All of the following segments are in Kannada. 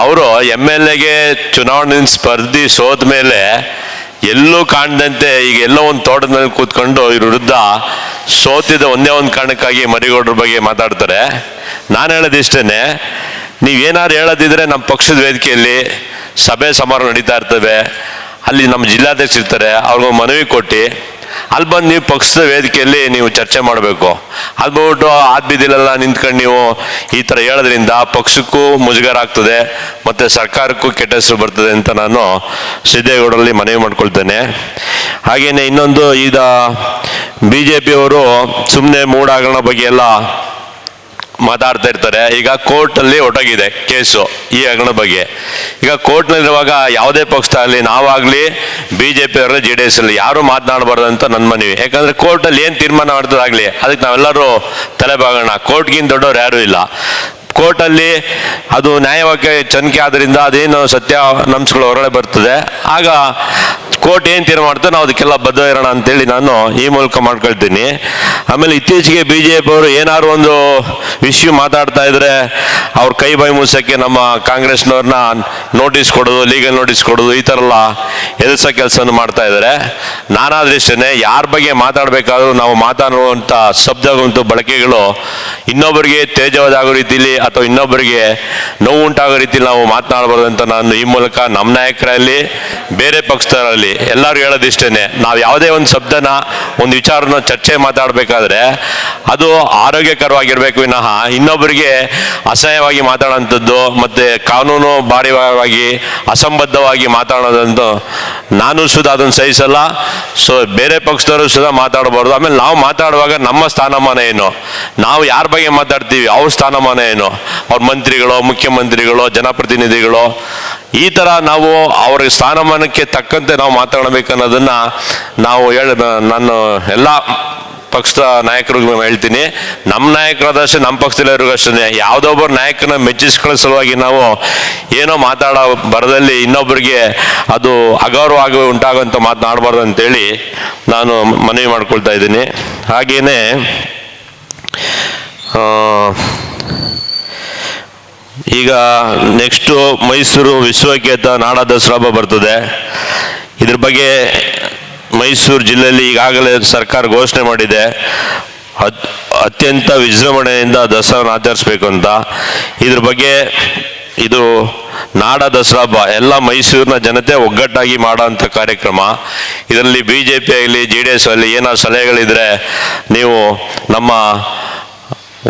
ಅವರು ಎಂ ಎಲ್ ಎಗೆ ಚುನಾವಣೆ ಸ್ಪರ್ಧಿ ಸೋದ ಮೇಲೆ ಎಲ್ಲೂ ಕಾಣದಂತೆ ಈಗ ಎಲ್ಲೋ ಒಂದು ತೋಟದಲ್ಲಿ ಕೂತ್ಕೊಂಡು ಇವ್ರ ವಿರುದ್ಧ ಸೋತಿದ ಒಂದೇ ಒಂದು ಕಾರಣಕ್ಕಾಗಿ ಮರಿಗೌಡ್ರ ಬಗ್ಗೆ ಮಾತಾಡ್ತಾರೆ. ನಾನು ಹೇಳೋದಿಷ್ಟೇ ನೀವೇನಾದ್ರು ಹೇಳೋದಿದ್ರೆ ನಮ್ಮ ಪಕ್ಷದ ವೇದಿಕೆಯಲ್ಲಿ ಸಭೆ ಸಮಾರಂಭ ನಡೀತಾ ಇರ್ತವೆ. ಅಲ್ಲಿ ನಮ್ಮ ಜಿಲ್ಲಾಧ್ಯಕ್ಷ ಇರ್ತಾರೆ ಅವ್ರಿಗೊಂದು ಮನವಿ ಕೊಟ್ಟು ಅಲ್ಲಿ ಬಂದು ನೀವು ಪಕ್ಷದ ವೇದಿಕೆಯಲ್ಲಿ ನೀವು ಚರ್ಚೆ ಮಾಡಬೇಕು. ಅಲ್ಲಿ ಬಿಟ್ಟು ಆದ್ ನಿಂತ್ಕೊಂಡು ನೀವು ಈ ಥರ ಹೇಳೋದ್ರಿಂದ ಪಕ್ಷಕ್ಕೂ ಮುಜುಗರ ಆಗ್ತದೆ ಮತ್ತು ಸರ್ಕಾರಕ್ಕೂ ಕೆಟ್ಟ ಹೆಸರು ಬರ್ತದೆ ಅಂತ ನಾನು ಸಿದ್ದೇಗೌಡರಲ್ಲಿ ಮನವಿ ಮಾಡ್ಕೊಳ್ತೇನೆ. ಹಾಗೆಯೇ ಇನ್ನೊಂದು, ಈಗ ಬಿ ಜೆ ಪಿಯವರು ಸುಮ್ಮನೆ ಮೂಡಾಗರಣ ಬಗ್ಗೆ ಎಲ್ಲ ಮಾತಾಡ್ತಾ ಇರ್ತಾರೆ. ಈಗ ಕೋರ್ಟಲ್ಲಿ ಒಟಗಿದೆ ಕೇಸು. ಈ ಹಗರಣ ಬಗ್ಗೆ. ಈಗ ಕೋರ್ಟ್ನಲ್ಲಿರುವಾಗ ಯಾವುದೇ ಪಕ್ಷ ಆಗಲಿ ನಾವಾಗಲಿ ಬಿ ಜೆ ಪಿ ಅವರಲ್ಲಿ ಜೆ ಡಿ ಎಸ್ ಅಲ್ಲಿ ಯಾರು ಮಾತನಾಡಬಾರ್ದು ಅಂತ ನನ್ನ ಮನವಿ. ಯಾಕಂದ್ರೆ ಕೋರ್ಟಲ್ಲಿ ಏನು ತೀರ್ಮಾನ ಮಾಡ್ತದಾಗಲಿ ಅದಕ್ಕೆ ನಾವೆಲ್ಲರೂ ತಲೆಬಾಗೋಣ ಕೋರ್ಟ್ಗಿಂತ ದೊಡ್ಡವ್ರು ಯಾರೂ ಇಲ್ಲ. ಕೋರ್ಟಲ್ಲಿ ಅದು ನ್ಯಾಯವಾಗಿ ಚನಿಕೆ ಆದ್ದರಿಂದ ಅದೇನು ಸತ್ಯ ನಂಶಗಳು ಹೊರಗಡೆ ಬರ್ತದೆ. ಆಗ ಕೋರ್ಟ್ ಏನು ತೀರ್ಮಾನ ನಾವು ಅದಕ್ಕೆಲ್ಲ ಬದ್ಧ ಇರೋಣ ಅಂತೇಳಿ ನಾನು ಈ ಮೂಲಕ ಮಾಡ್ಕೊಳ್ತೀನಿ. ಆಮೇಲೆ ಇತ್ತೀಚೆಗೆ ಬಿ ಜೆ ಪಿ ಅವರು ಏನಾದ್ರು ಒಂದು ವಿಷಯ ಮಾತಾಡ್ತಾ ಇದ್ರೆ ಅವ್ರ ಕೈ ಬೈ ಮುಸಕ್ಕೆ ನಮ್ಮ ಕಾಂಗ್ರೆಸ್ನವ್ರನ್ನ ನೋಟಿಸ್ ಕೊಡೋದು, ಲೀಗಲ್ ನೋಟಿಸ್ ಕೊಡೋದು, ಈ ಥರ ಎಲ್ಲ ಎದುರಿಸೋ ಕೆಲಸವನ್ನು ಮಾಡ್ತಾ ಇದ್ದಾರೆ ನಾನಾದ್ರೂ ಇಷ್ಟೇ ಯಾರ ಬಗ್ಗೆ ಮಾತಾಡಬೇಕಾದ್ರೂ ನಾವು ಮಾತಾಡುವಂಥ ಶಬ್ದ ಮತ್ತು ಬಳಕೆಗಳು ಇನ್ನೊಬ್ಬರಿಗೆ ತೇಜವಾದಾಗೋ ರೀತಿಲಿ ಅಥವಾ ಇನ್ನೊಬ್ಬರಿಗೆ ನೋವು ಉಂಟಾಗೋ ರೀತಿಲಿ ನಾವು ಮಾತನಾಡಬಾರ್ದು ಅಂತ ನಾನು ಈ ಮೂಲಕ ನಮ್ಮ ನಾಯಕರಲ್ಲಿ, ಬೇರೆ ಪಕ್ಷದವರಲ್ಲಿ ಎಲ್ಲರೂ ಹೇಳೋದಿಷ್ಟೇ ನಾವು ಯಾವುದೇ ಒಂದು ಶಬ್ದನ, ಒಂದು ವಿಚಾರನ ಚರ್ಚೆ ಮಾತಾಡಬೇಕಾದ್ರೆ ಅದು ಆರೋಗ್ಯಕರವಾಗಿರಬೇಕು ವಿನಃ ಇನ್ನೊಬ್ಬರಿಗೆ ಅಸಹ್ಯವಾಗಿ ಮಾತಾಡೋಂಥದ್ದು ಮತ್ತು ಕಾನೂನು ಬಾರಿವಾಗಿ ಅಸಂಬದ್ಧವಾಗಿ ಮಾತಾಡೋದಂತೂ ನಾನು ಸುಧಾ ಅದನ್ನು ಸಹಿಸಲ್ಲ. ಸೊ ಬೇರೆ ಪಕ್ಷದವರು ಸುಧಾ ಮಾತಾಡಬಾರ್ದು. ಆಮೇಲೆ ನಾವು ಮಾತಾಡುವಾಗ ನಮ್ಮ ಸ್ಥಾನಮಾನ ಏನು? ನಾವು ಯಾರ ಬಗ್ಗೆ ಮಾತಾಡ್ತೀವಿ? ಅವ್ರ ಸ್ಥಾನಮಾನ ಏನು? ಅವ್ರ ಮಂತ್ರಿಗಳೋ ಮುಖ್ಯಮಂತ್ರಿಗಳೋ, ಜನಪ್ರತಿನಿಧಿಗಳು, ಈ ಥರ ನಾವು ಅವ್ರ ಸ್ಥಾನಮಾನಕ್ಕೆ ತಕ್ಕಂತೆ ನಾವು ಮಾತಾಡಬೇಕನ್ನೋದನ್ನು ನಾವು ಹೇಳ, ನಾನು ಎಲ್ಲ ಪಕ್ಷದ ನಾಯಕರಿಗೂ ಹೇಳ್ತೀನಿ. ನಮ್ಮ ನಾಯಕರಾದಷ್ಟು ನಮ್ಮ ಪಕ್ಷದಲ್ಲಿರೋರ್ಗೂ ಅಷ್ಟೇ ಯಾವುದೊಬ್ಬರು ನಾಯಕನ ಮೆಚ್ಚಿಸ್ಕೊಳ್ಳೋ ಸಲುವಾಗಿ ನಾವು ಏನೋ ಮಾತಾಡೋ ಬರದಲ್ಲಿ ಇನ್ನೊಬ್ಬರಿಗೆ ಅದು ಅಗೌರವ ಆಗಿ ಉಂಟಾಗುವಂಥ ಮಾತನಾಡಬಾರ್ದು ಅಂತೇಳಿ ನಾನು ಮನವಿ ಮಾಡ್ಕೊಳ್ತಾ ಇದ್ದೀನಿ. ಹಾಗೆಯೇ ಈಗ ನೆಕ್ಸ್ಟು ಮೈಸೂರು ವಿಶ್ವಕೇತ ನಾಡ ದಸರಾ ಹಬ್ಬ ಬರ್ತದೆ. ಇದ್ರ ಬಗ್ಗೆ ಮೈಸೂರು ಜಿಲ್ಲೆಯಲ್ಲಿ ಈಗಾಗಲೇ ಸರ್ಕಾರ ಘೋಷಣೆ ಮಾಡಿದೆ. ಅತ್ ಅತ್ಯಂತ ವಿಜೃಂಭಣೆಯಿಂದ ದಸರಾನ ಆಚರಿಸ್ಬೇಕು ಅಂತ. ಇದ್ರ ಬಗ್ಗೆ ಇದು ನಾಡ ದಸರಾ ಹಬ್ಬ, ಎಲ್ಲ ಮೈಸೂರಿನ ಜನತೆ ಒಗ್ಗಟ್ಟಾಗಿ ಮಾಡೋಂಥ ಕಾರ್ಯಕ್ರಮ. ಇದರಲ್ಲಿ ಬಿ ಜೆ ಪಿ ಆಗಲಿ ಜೆ ಡಿ ಎಸ್ ಆಗಲಿ ಏನಾದ್ರು ಸಲಹೆಗಳಿದ್ರೆ ನೀವು ನಮ್ಮ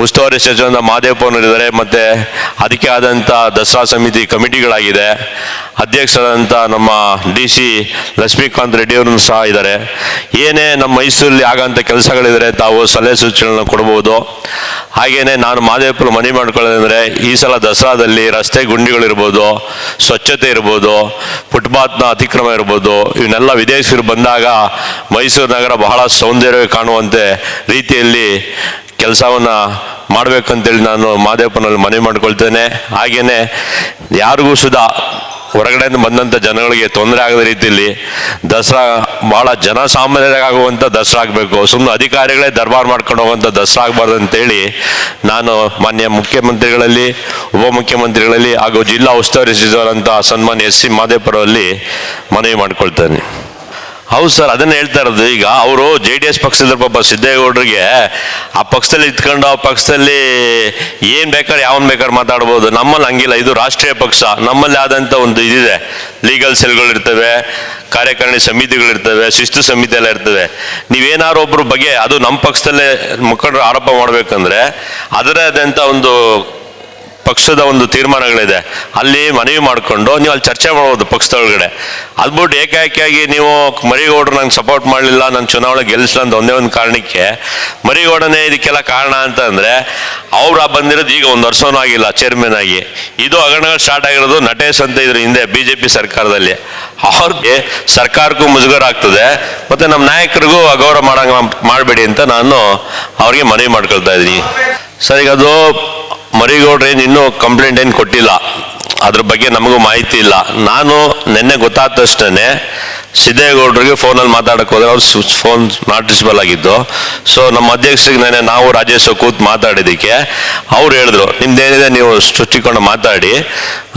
ಉಸ್ತುವಾರಿ ಸಚಿವ ಮಹದೇವಪ್ಪನವರಿದ್ದಾರೆ ಮತ್ತು ಅದಕ್ಕೆ ಆದಂಥ ದಸರಾ ಸಮಿತಿ ಕಮಿಟಿಗಳಾಗಿದೆ. ಅಧ್ಯಕ್ಷರಾದಂಥ ನಮ್ಮ ಡಿ ಸಿ ಲಕ್ಷ್ಮೀಕಾಂತ್ ರೆಡ್ಡಿಯವರು ಸಹ ಇದ್ದಾರೆ. ಏನೇ ನಮ್ಮ ಮೈಸೂರಲ್ಲಿ ಆಗೋಂಥ ಕೆಲಸಗಳಿದ್ರೆ ತಾವು ಸಲಹೆ ಸೂಚನೆಗಳನ್ನ ಕೊಡ್ಬೋದು. ಹಾಗೆಯೇ ನಾನು ಮಹದೇವಪ್ಪನ ಮನವಿ ಮಾಡ್ಕೊಳ್ಳೋದಂದರೆ, ಈ ಸಲ ದಸರಾದಲ್ಲಿ ರಸ್ತೆ ಗುಂಡಿಗಳಿರ್ಬೋದು, ಸ್ವಚ್ಛತೆ ಇರ್ಬೋದು, ಫುಟ್ಪಾತ್ನ ಅತಿಕ್ರಮ ಇರ್ಬೋದು, ಇವನ್ನೆಲ್ಲ ವಿದೇಶಿಗರು ಬಂದಾಗ ಮೈಸೂರು ನಗರ ಬಹಳ ಸೌಂದರ್ಯ ಕಾಣುವಂತೆ ರೀತಿಯಲ್ಲಿ ಕೆಲಸವನ್ನ ಮಾಡಬೇಕಂತೇಳಿ ನಾನು ಮಾದೇವಪ್ಪನಲ್ಲಿ ಮನವಿ ಮಾಡಿಕೊಳ್ತೇನೆ. ಹಾಗೆಯೇ ಯಾರಿಗೂ ಸುಧಾ ಹೊರಗಡೆಯಿಂದ ಬಂದಂಥ ಜನಗಳಿಗೆ ತೊಂದರೆ ಆಗದ ರೀತಿಯಲ್ಲಿ ದಸರಾ ಭಾಳ ಜನಸಾಮಾನ್ಯರಾಗುವಂಥ ದಸರಾ ಆಗಬೇಕು. ಸುಮ್ಮನೆ ಅಧಿಕಾರಿಗಳೇ ದರ್ಬಾರ್ ಮಾಡ್ಕೊಂಡು ಹೋಗುವಂಥ ದಸರಾ ಆಗಬಾರ್ದು ಅಂತೇಳಿ ನಾನು ಮಾನ್ಯ ಮುಖ್ಯಮಂತ್ರಿಗಳಲ್ಲಿ ಉಪಮುಖ್ಯಮಂತ್ರಿಗಳಲ್ಲಿ ಹಾಗೂ ಜಿಲ್ಲಾ ಉಸ್ತುವಾರಿ ಸಚಿವರಂಥ ಸನ್ಮಾನ್ಯ ಎಸ್ ಸಿ ಮಾದೇಪುರದಲ್ಲಿ ಮನವಿ ಮಾಡ್ಕೊಳ್ತೇನೆ. ಹೌದು ಸರ್, ಅದನ್ನ ಹೇಳ್ತಾ ಇರೋದು. ಈಗ ಅವರು ಜೆ ಡಿ ಎಸ್ ಪಕ್ಷದ ಪಾಪ ಸಿದ್ದೇಗೌಡರಿಗೆ ಆ ಪಕ್ಷದಲ್ಲಿ ಇದ್ಕೊಂಡು ಆ ಪಕ್ಷದಲ್ಲಿ ಏನ್ ಬೇಕಾದ್ರೆ ಯಾವನ್ ಬೇಕಾದ್ರೆ ಮಾತಾಡ್ಬೋದು. ನಮ್ಮಲ್ಲಿ ಹಂಗಿಲ್ಲ. ಇದು ರಾಷ್ಟ್ರೀಯ ಪಕ್ಷ. ನಮ್ಮಲ್ಲಿ ಆದಂತ ಒಂದು ಇದಿದೆ. ಲೀಗಲ್ ಸೆಲ್ಗಳು ಇರ್ತವೆ, ಕಾರ್ಯಕಾರಿಣಿ ಸಮಿತಿಗಳಿರ್ತವೆ ಶಿಸ್ತು ಸಮಿತಿ ಎಲ್ಲ ಇರ್ತವೆ. ನೀವೇನಾದ್ರು ಒಬ್ರು ಬಗ್ಗೆ ಅದು ನಮ್ಮ ಪಕ್ಷದಲ್ಲೇ ಮುಖಂಡರು ಆರೋಪ ಮಾಡ್ಬೇಕಂದ್ರೆ ಅದರೇ ಆದಂತ ಒಂದು ಪಕ್ಷದ ಒಂದು ತೀರ್ಮಾನಗಳಿದೆ. ಅಲ್ಲಿ ಮನವಿ ಮಾಡಿಕೊಂಡು ನೀವು ಅಲ್ಲಿ ಚರ್ಚೆ ಮಾಡ್ಬೋದು ಪಕ್ಷದೊಳಗಡೆ ಅದ್ಬಿಟ್ಟು ಏಕಾಏಕಿಯಾಗಿ ನೀವು ಮರಿಗೌಡರು ನಂಗೆ ಸಪೋರ್ಟ್ ಮಾಡಲಿಲ್ಲ, ನಾನು ಚುನಾವಣೆ ಗೆಲ್ಲಿಸಲ್ಲ ಅಂತ ಒಂದೇ ಒಂದು ಕಾರಣಕ್ಕೆ ಮರಿಗೌಡನೇ ಇದಕ್ಕೆಲ್ಲ ಕಾರಣ ಅಂತ ಅವರ ಅವ್ರು ಬಂದಿರೋದು ಈಗ ಒಂದು ವರ್ಷವೂ ಆಗಿಲ್ಲ ಚೇರ್ಮನ್ ಆಗಿ. ಇದು ಹಗರಣಗಳು ಸ್ಟಾರ್ಟ್ ಆಗಿರೋದು ನಟೇಶ್ ಅಂತ ಇದ್ರು ಹಿಂದೆ ಬಿ ಜೆ ಪಿ ಸರ್ಕಾರದಲ್ಲಿ. ಅವ್ರಿಗೆ ಸರ್ಕಾರಕ್ಕೂ ಮುಜುಗರ ಆಗ್ತದೆ, ಮತ್ತೆ ನಮ್ಮ ನಾಯಕರಿಗೂ ಅಗೌರವ ಮಾಡಂಗ ಮಾಡಬೇಡಿ ಅಂತ ನಾನು ಅವ್ರಿಗೆ ಮನವಿ ಮಾಡ್ಕೊಳ್ತಾ ಇದ್ದೀನಿ. ಸರ್ ಅದು ಮರಿಗೌಡ್ರು ಏನು ಇನ್ನೂ ಕಂಪ್ಲೇಂಟ್ ಏನು ಕೊಟ್ಟಿಲ್ಲ? ಅದ್ರ ಬಗ್ಗೆ ನಮಗೂ ಮಾಹಿತಿ ಇಲ್ಲ. ನಾನು ನಿನ್ನೆ ಗೊತ್ತಾದ ತಕ್ಷಣ ಸಿದ್ದೇಗೌಡರಿಗೆ ಫೋನಲ್ಲಿ ಮಾತಾಡಕ್ಕೆ ಹೋದ್ರೆ ಅವ್ರು ಫೋನ್ ನಾಟ್ ರೀಚಬಲ್ ಆಗಿದ್ದು. ಸೊ ನಮ್ಮ ಅಧ್ಯಕ್ಷರಿಗೆ ನೆನೆ ನಾವು ರಾಜೇಶ್ ಕೂತ್ ಮಾತಾಡಿದ್ದಕ್ಕೆ ಅವ್ರು ಹೇಳಿದ್ರು, ನಿಮ್ದೇನಿದೆ ನೀವು ಸೃಷ್ಟಿಕೊಂಡು ಮಾತಾಡಿ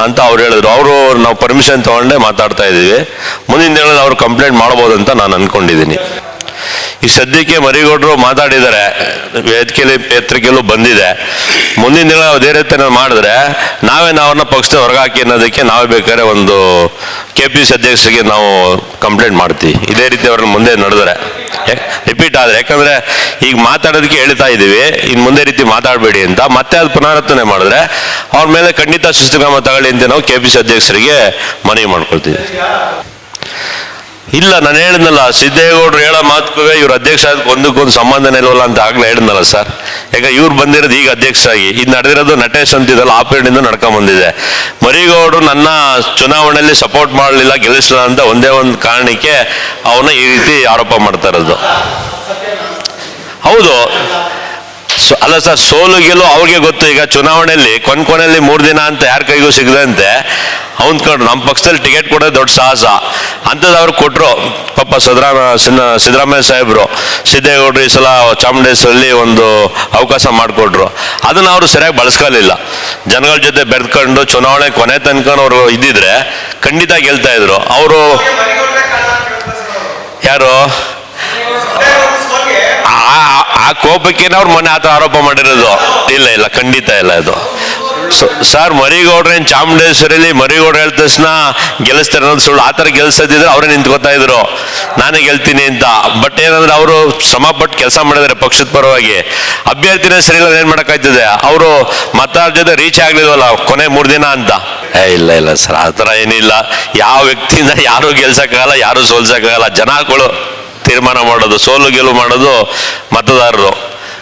ಅಂತ ಅವ್ರು ಹೇಳಿದ್ರು. ಅವರು ನಾವು ಪರ್ಮಿಷನ್ ತೊಗೊಂಡೇ ಮಾತಾಡ್ತಾ ಇದ್ದೀವಿ. ಮುಂದಿನ ದಿನಗಳಲ್ಲಿ ಅವ್ರು ಕಂಪ್ಲೇಂಟ್ ಮಾಡ್ಬೋದು ಅಂತ ನಾನು ಅನ್ಕೊಂಡಿದ್ದೀನಿ. ಈ ಸದ್ಯಕ್ಕೆ ಮರಿಗೌಡರು ಮಾತಾಡಿದ್ದಾರೆ. ವೇದಿಕೆಯಲ್ಲಿ ಪೇತ್ರಿಕೆಯಲ್ಲೂ ಬಂದಿದೆ. ಮುಂದಿನ ದಿನ ಅದೇ ರೀತಿ ನಾನು ಮಾಡಿದ್ರೆ ನಾವೇ ನಾವನ್ನ ಪಕ್ಷದ ಹೊರಗಾಕಿ ಅನ್ನೋದಕ್ಕೆ ನಾವೇ ಬೇಕಾದ್ರೆ ಒಂದು ಕೆ ಪಿ ಸಿ ಅಧ್ಯಕ್ಷರಿಗೆ ನಾವು ಕಂಪ್ಲೇಂಟ್ ಮಾಡ್ತೀವಿ. ಇದೇ ರೀತಿ ಅವ್ರನ್ನ ಮುಂದೆ ನಡೆದ್ರೆ. ರಿಪೀಟ್ ಆದರೆ, ಯಾಕಂದರೆ ಈಗ ಮಾತಾಡೋದಕ್ಕೆ ಹೇಳ್ತಾ ಇದ್ದೀವಿ. ಇನ್ನು ಮುಂದೆ ರೀತಿ ಮಾತಾಡಬೇಡಿ ಅಂತ. ಮತ್ತೆ ಅದು ಪುನರಾವರ್ತನೆ ಮಾಡಿದ್ರೆ ಅವ್ರ ಮೇಲೆ ಖಂಡಿತ ಶಿಸ್ತುಕ್ರಮ ತಗೊಳ್ಳಿ ಅಂತ ನಾವು ಕೆ ಪಿ ಸಿ ಅಧ್ಯಕ್ಷರಿಗೆ ಮನವಿ ಮಾಡ್ಕೊಳ್ತೀವಿ. ಇಲ್ಲ, ನಾನು ಹೇಳಿದ್ನಲ್ಲ, ಸಿದ್ದೇಗೌಡರು ಹೇಳೋ ಮಾತುಗೂ ಇವ್ರ ಅಧ್ಯಕ್ಷ ಆದಕ್ಕೆ ಒಂದಕ್ಕೊಂದು ಸಂಬಂಧನೇ ಇಲ್ವಲ್ಲ ಅಂತ ಆಗ್ಲೇ ಹೇಳಿದ್ನಲ್ಲ ಸರ್. ಯಾಕೆ, ಇವ್ರು ಬಂದಿರೋದು ಈಗ ಅಧ್ಯಕ್ಷ ಆಗಿ ಇದು ನಡೆದಿರೋದು ನಟೇಶ್ ಅಂತಿದ್ದಲ್ಲ ಆ ನಡ್ಕೊಂಡ್ ಬಂದಿದೆ. ಮರಿಗೌಡರು ನನ್ನ ಚುನಾವಣೆಯಲ್ಲಿ ಸಪೋರ್ಟ್ ಮಾಡಲಿಲ್ಲ, ಗೆಲ್ಲಿಸಲಿಲ್ಲ ಅಂತ ಒಂದೇ ಒಂದು ಕಾರಣಕ್ಕೆ ಅವನ ಈ ರೀತಿ ಆರೋಪ ಮಾಡ್ತಾ ಇರೋದು. ಹೌದು. ಅಲ್ಲ ಸರ್, ಸೋಲು ಗೆಲುವು ಅವ್ರಿಗೆ ಗೊತ್ತು. ಈಗ ಚುನಾವಣೆಯಲ್ಲಿ ಕೊನ್ ಕೊನೆಯಲ್ಲಿ ಮೂರು ದಿನ ಅಂತ ಯಾರ ಕೈಗೂ ಸಿಗದಂತೆ, ಅವ್ನ್ ಕಂಡು ನಮ್ಮ ಪಕ್ಷದಲ್ಲಿ ಟಿಕೆಟ್ ಕೊಡೋದು ದೊಡ್ಡ ಸಾಹಸ. ಅಂಥದ್ದು ಅವ್ರು ಕೊಟ್ಟರು ಪಾಪ ಸದ್ರಾಮ ಸಿದ್ದರಾಮಯ್ಯ ಸಾಹೇಬರು ಸಿದ್ದೇಗೌಡರು ಈ ಸಲ ಚಾಮುಂಡೇಶ್ವರಲ್ಲಿ ಒಂದು ಅವಕಾಶ ಮಾಡಿಕೊಟ್ರು. ಅದನ್ನು ಅವರು ಸರಿಯಾಗಿ ಬಳಸ್ಕೊಳ್ಳಿಲ್ಲ ಜನಗಳ ಜೊತೆ ಬೆರೆದ್ಕೊಂಡು ಚುನಾವಣೆ ಕೊನೆ ತನಕ ಅವರು ಇದ್ದಿದ್ರೆ ಖಂಡಿತ ಗೆಲ್ತಾ ಇದ್ರು. ಅವರು ಯಾರು? ಆ- ಆ ಕೋಪಕ್ಕೆ ಅವ್ರು ಮೊನ್ನೆ ಆತ ಆರೋಪ ಮಾಡಿರೋದು. ಇಲ್ಲ ಇಲ್ಲ, ಖಂಡಿತ ಇಲ್ಲ ಇದು ಸರ್ ಮರಿಗೌಡ್ರೇನ್ ಚಾಮುಂಡೇಶ್ವರಿಲಿ ಮರಿಗೌಡ್ರು ಹೇಳಿದ ತಕ್ಷಣ ಗೆಲ್ಲಿಸ್ತಾರೆ ಅನ್ನೋದು ಸುಳ್ಳು. ಆ ಥರ ಗೆಲ್ಸದಿದ್ರೆ ಅವರೇ ನಿಂತ್ಕೋತಾ ಇದ್ರು. ನಾನೇ ಗೆಲ್ತೀನಿ ಅಂತ. ಬಟ್ ಏನಂದ್ರೆ ಅವರು ಶ್ರಮಪಟ್ಟು ಕೆಲಸ ಮಾಡಿದ್ದಾರೆ ಪಕ್ಷದ ಪರವಾಗಿ. ಅಭ್ಯರ್ಥಿನೇ ಸರಿ ಇಲ್ಲ ಏನ್ ಮಾಡೋಕ್ಕಾಯ್ತದೆ ಅವರು ಮತದಾರ ಜೊತೆ ರೀಚ್ ಆಗ್ಲಿಲ್ವಲ್ಲ ಕೊನೆ ಮೂರು ದಿನ ಅಂತ. ಏ, ಇಲ್ಲ ಇಲ್ಲ ಸರ್, ಆ ಥರ ಏನಿಲ್ಲ. ಯಾವ ವ್ಯಕ್ತಿಯಿಂದ ಯಾರು ಗೆಲ್ಸೋಕ್ಕಾಗಲ್ಲ, ಯಾರು ಸೋಲ್ಸೋಕ್ಕಾಗಲ್ಲ. ಜನಗಳು ತೀರ್ಮಾನ ಮಾಡೋದು, ಸೋಲು ಗೆಲುವು ಮಾಡೋದು ಮತದಾರರು.